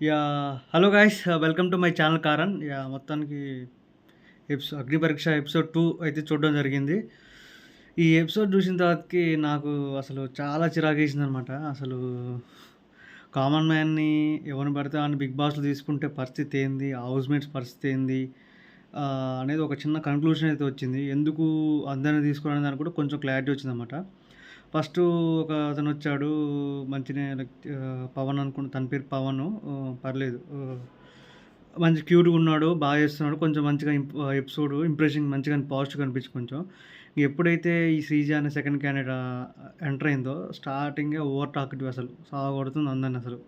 Yeah hello guys welcome to my channel కారన్. Yeah మొత్తానికి episode అగ్ని Pariksha episode two అయితే చూడడం జరిగింది. ఈ ఎపిసోడ్ చూసిన తర్వాతకి నాకు అసలు చాలా చిరాకేసింది అనమాట అసలు కామన్ మ్యాన్ని ఎవరిని పడితే అని బిగ్ బాస్లో తీసుకుంటే పరిస్థితి ఏంది హౌస్ మేట్స్ పరిస్థితి ఏంది అనేది ఒక చిన్న కన్క్లూషన్ అయితే వచ్చింది. ఎందుకు అందరిని తీసుకోవడం దానికి కూడా కొంచెం క్లారిటీ వచ్చిందన్నమాట ఫస్ట్ ఒక అతను వచ్చాడు మంచిగా పవన్ అనుకుంటు తన పేరు పవన్ పర్లేదు. మంచి క్యూట్గా ఉన్నాడు బాగా చేస్తున్నాడు కొంచెం మంచిగా ఎపిసోడ్ ఇంప్రెషన్ మంచిగా పాజిటివ్ కనిపించి కొంచెం. ఎప్పుడైతే ఈ శ్రీజ అనే సెకండ్ క్యాండిడేట్ ఎంటర్ అయిందో స్టార్టింగే ఓవర్ టాక్టివ్ అసలు సాగొడుతుంది అందరిని అసలు.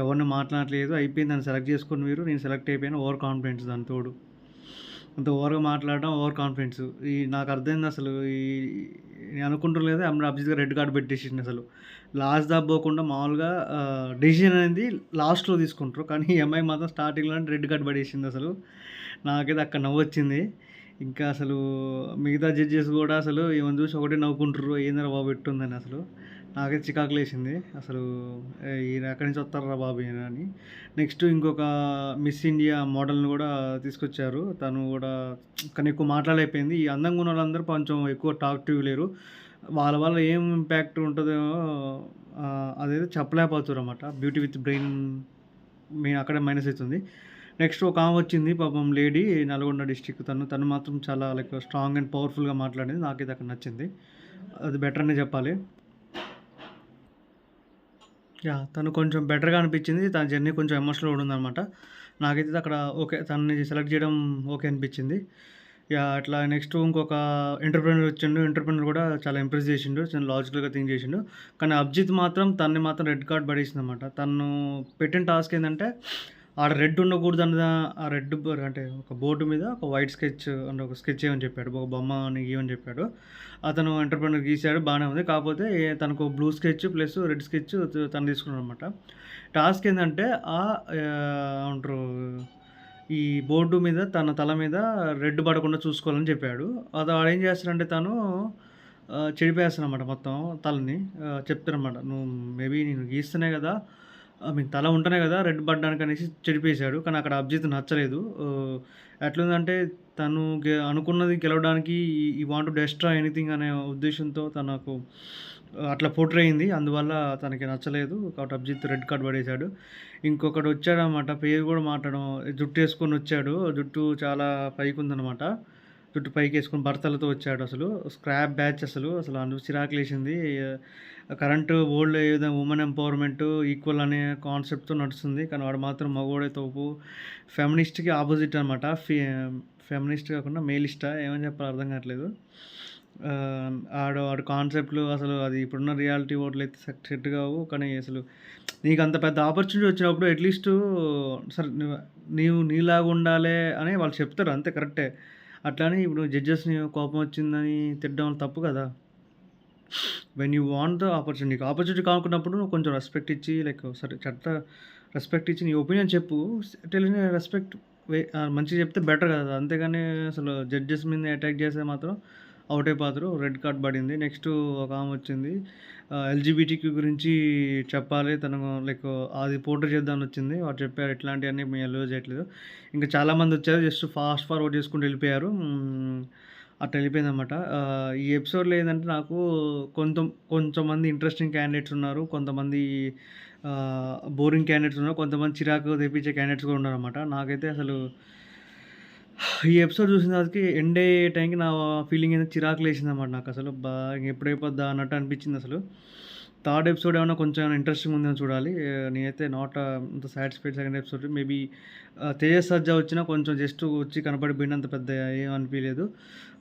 ఎవరిని మాట్లాడలేదు అయిపోయింది దాన్ని సెలెక్ట్ చేసుకుని మీరు నేను సెలెక్ట్ అయిపోయాను ఓవర్ కాన్ఫిడెన్స్ దాని తోడు. అంత ఓవర్గా మాట్లాడడం ఓవర్ కాన్ఫిడెన్స్. ఈ నాకు అర్థమైంది అసలు. ఈ నేను అనుకుంటలేదు అమ్మ గారు రెడ్ కార్డ్ పెట్టేసింది అసలు. లాస్ట్ దాకా పోకుండా మామూలుగా డెసిషన్ అనేది లాస్ట్లో తీసుకుంటారు. కానీ ఈ అమ్మాయి మాత్రం స్టార్టింగ్లో రెడ్ కార్డ్ పడేసింది అసలు. నాకైతే అక్కడ నవ్వు వచ్చింది. ఇంకా అసలు మిగతా జడ్జెస్ కూడా అసలు ఏమైనా చూసి ఒకటే నవ్వుకుంటారు ఏందరా బాబు పెట్టుందని అసలు. నాకైతే చికాకు లేచింది అసలు ఈయన ఎక్కడి నుంచి వస్తారా బాబు ఈయన అని. నెక్స్ట్ ఇంకొక మిస్ ఇండియా మోడల్ని కూడా తీసుకొచ్చారు. తను కూడా కానీ ఎక్కువ మాట్లాడైపోయింది ఈ అందంగా ఉన్న వాళ్ళందరూ కొంచెం ఎక్కువ టాక్టివ్ లేరు. వాళ్ళ వల్ల ఏం ఇంపాక్ట్ ఉంటుందో అదైతే చెప్పలేకపోతారు అనమాట బ్యూటీ విత్ బ్రెయిన్ మీ అక్కడే మైనస్ అవుతుంది. నెక్స్ట్ ఒక ఆమె వచ్చింది పాపం లేడీ నల్గొండ డిస్టిక్ తను. తను మాత్రం చాలా లైక్ స్ట్రాంగ్ అండ్ పవర్ఫుల్గా మాట్లాడింది. నాకైతే అక్కడ నచ్చింది. అది బెటర్ అనే చెప్పాలి. యా తను కొంచెం బెటర్గా అనిపించింది. తన జర్నీ కొంచెం ఎమోషనల్ కూడా ఉందన్నమాట. నాకైతే అక్కడ ఓకే తనని సెలెక్ట్ చేయడం ఓకే అనిపించింది. యా అట్లా నెక్స్ట్ ఇంకొక ఎంటర్ప్రినర్ వచ్చిండు. ఎంటర్ప్రినర్ కూడా చాలా ఇంప్రెస్ చేసిండు. చాలా లాజికల్గా థింక్ చేసిండు. కానీ అభిజిత్ మాత్రం తన్ని మాత్రం రెడ్ కార్డ్ పడేసింది అనమాట తను పెట్టిన టాస్క్ ఏంటంటే ఆడ రెడ్ ఉండకూడదు అన్న ఆ రెడ్ అంటే ఒక బోర్డు మీద ఒక వైట్ స్కెచ్ అంటే ఒక స్కెచ్ ఏమని చెప్పాడు. ఒక బొమ్మ అని గీయమని చెప్పాడు. అతను ఎంటర్ప్రెనర్ గీసాడు బాగానే ఉంది. కాకపోతే తనకు blue sketch plus red sketch తను తీసుకున్నాడు అనమాట టాస్క్ ఏంటంటే ఆ అంటారు ఈ బోర్డు మీద తన తల మీద రెడ్ పడకుండా చూసుకోవాలని చెప్పాడు. అది ఆడేం ఏం చేస్తాడంటే తను చెడిపేస్తానమాట మొత్తం తలని. చెప్తానమాట నువ్వు మేబీ నేను గీస్తున్నాయి కదా ఐ మీకు తల ఉంటేనే కదా రెడ్ పడ్డానికి అనేసి చెడిపేశాడు కానీ అక్కడ అభిజిత్ నచ్చలేదు. Uh, ఎట్లుందంటే తను గె- అనుకున్నది గెలవడానికి ఈ వాంట్ డెస్ట్రా ఎనీథింగ్ అనే ఉద్దేశంతో తనకు uh, అట్లా పోట్రయింది అందువల్ల తనకి నచ్చలేదు. కాబట్టి అభిజిత్ రెడ్ కార్డ్ పడేశాడు. ఇంకొకటి వచ్చాడనమాట పేరు కూడా మాట్లాడడం జుట్టు వేసుకొని వచ్చాడు. జుట్టు చాలా పైకి ఉందన్నమాట జుట్టు పైకి వేసుకుని భర్తలతో వచ్చాడు అసలు. స్క్రాప్ బ్యాచ్ అసలు. అసలు అందు చిరాకు లేచింది. కరెంటు ఓల్డ్ ఏ విధంగా ఉమెన్ ఎంపవర్మెంట్ ఈక్వల్ అనే కాన్సెప్ట్తో నడుస్తుంది. కానీ వాడు మాత్రం మగోడే తోపు. ఫెమినిస్ట్కి ఆపోజిట్ అనమాట ఫె ఫెమినిస్ట్ కాకుండా మేలిస్టా. ఏమని చెప్పాలి అర్థం కావట్లేదు. ఆడు ఆడు కాన్సెప్ట్లు అసలు అది ఇప్పుడున్న రియాలిటీ ఓట్లు అయితే సెట్ కావు. కానీ అసలు నీకు అంత పెద్ద ఆపర్చునిటీ వచ్చినప్పుడు అట్లీస్ట్ సరే నువ్వు- నీవు నీలాగా ఉండాలి అని వాళ్ళు చెప్తారు. అంతే కరెక్టే. అట్లానే ఇప్పుడు జడ్జెస్ని కోపం వచ్చిందని తిట్టడం తప్పు కదా. When you want the opportunity opportunity కానుకున్నప్పుడు నువ్వు కొంచెం రెస్పెక్ట్ ఇచ్చి లైక్ సరే చట్ట రెస్పెక్ట్ ఇచ్చి నీ ఒపీనియన్ చెప్పు. తెలియని రెస్పెక్ట్ వే మంచిగా చెప్తే బెటర్ కదా. అంతేగాని అసలు జడ్జెస్ మీద అటాక్ చేస్తే మాత్రం అవుట్ అయిపోతారు రెడ్ కార్డ్ పడింది. నెక్స్ట్ ఒక ఆమె వచ్చింది. ఎల్జీబీటీక్యూ గురించి చెప్పాలి. తను లైక్ అది పోర్ట్రే చేద్దామని వచ్చింది. వాడు చెప్పారు ఇట్లాంటివన్నీ మేము ఎల్లో చేయట్లేదు. ఇంకా చాలామంది వచ్చారు. జస్ట్ ఫాస్ట్ ఫార్వర్డ్ చేసుకుంటూ వెళ్ళిపోయారు. అట్లా వెళ్ళిపోయిందన్నమాట. అనమాట ఈ ఎపిసోడ్లో ఏంటంటే నాకు కొంత కొంతమంది ఇంట్రెస్టింగ్ క్యాండిడేట్స్ ఉన్నారు. కొంతమంది బోరింగ్ క్యాండిడేట్స్ ఉన్నారు. కొంతమంది చిరాకు తెప్పించే క్యాండిడేట్స్ కూడా ఉన్నారు అనమాట నాకైతే అసలు ఈ ఎపిసోడ్ చూసిన తర్వాతకి ఎండ్ అయ్యే టైంకి నా ఫీలింగ్ అయితే చిరాకు లేచింది అనమాట నాకు అసలు. బాగా ఎప్పుడైపోద్దా అన్నట్టు అనిపించింది అసలు. థర్డ్ ఎపిసోడ్ ఏమైనా కొంచెం ఇంట్రెస్టింగ్ ఉందని చూడాలి. నేనైతే నాట్ అంత satisfied second episode maybe Tejas Sajja వచ్చినా కొంచెం జస్ట్ వచ్చి కనపడిపోయినంత పెద్ద ఏం అనిపించలేదు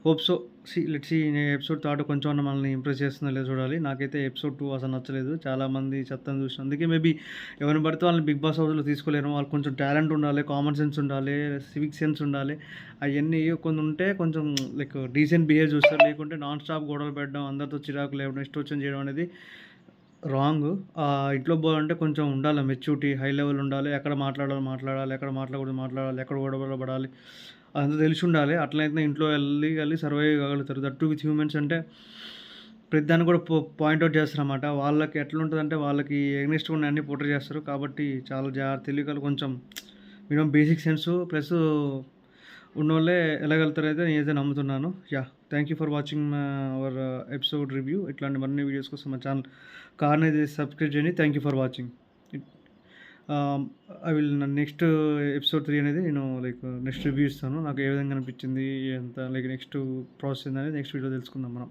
hope so see let see episode third కొంచెం అన్న మనల్ని ఇంప్రెస్ చేస్తుందో లేదో చూడాలి. నాకైతే ఎపిసోడ్ టూ అసలు నచ్చలేదు. చాలామంది చెత్తను చూసిన. అందుకే మేబీ ఎవరిని పడితే వాళ్ళని బిగ్ బాస్ హౌస్లో తీసుకోలేరు. వాళ్ళు కొంచెం టాలెంట్ ఉండాలి కామన్ సెన్స్ ఉండాలి సివిక్ సెన్స్ ఉండాలి. అవన్నీ కొన్ని ఉంటే కొంచెం లైక్ డీసెంట్ బిహేవ్ చూస్తారు. లేకుంటే నాన్ స్టాప్ గొడవలు పెట్టడం అందరితో చిరాకు లేవడం ఇష్టం వచ్చిన చేయడం అనేది రాంగ్ ఇంట్లో పోవాలంటే కొంచెం ఉండాలి మెచ్యూరిటీ హై లెవెల్ ఉండాలి ఎక్కడ మాట్లాడాలి మాట్లాడాలి ఎక్కడ మాట్లాడకూడదు మాట్లాడాలి ఎక్కడ గొడవలు పడాలి అదంతా తెలిసి ఉండాలి అట్లయితే ఇంట్లో వెళ్ళి వెళ్ళి సర్వైవ్ కాగలుగుతారు దట్టు విత్ హ్యూమెన్స్ అంటే ప్రతిదాన్ని కూడా పో పాయింట్ ఔట్ చేస్తారనమాట. వాళ్ళకి అంటే వాళ్ళకి ఎగ్నెస్ట్‌గా అన్ని పోటీ చేస్తారు. కాబట్టి చాలా జాగ్రత్త తెలివికలు కొంచెం మినిమమ్ బేసిక్ సెన్సు ప్లస్ ఉన్నోళ్ళే నేను నేనైతే నమ్ముతున్నాను. Yeah thank you for watching our episode review. ఇట్లాంటి మరిన్ని వీడియోస్ కోసం మా ఛానల్ అనేది సబ్స్క్రైబ్ చేయండి. Thank you for watching. I will next episode three అనేది నేను లైక్ నెక్స్ట్ రివ్యూ ఇస్తాను. నాకు ఏ విధంగా అనిపించింది ఎంత లైక్ నెక్స్ట్ ప్రాసెస్ అనేది నెక్స్ట్ వీడియో తెలుసుకుందాం మనం.